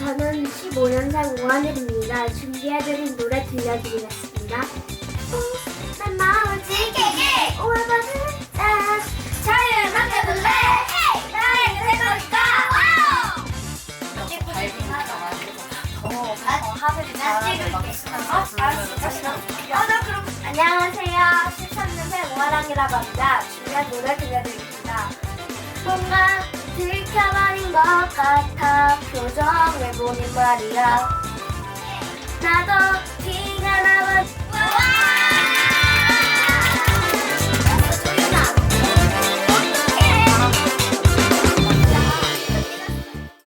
저는 15년생 오하늘입니다. 준비해드린 노래 들려드리겠습니다. 내 마음을 지키기 자유를 쓰면서 부르는 나 그럼 안녕하세요. 13년생 오하랑이라고 합니다. 준비한 노래 들려드립니다. 뭔가 같아. 표정을 보니 말이야. 나도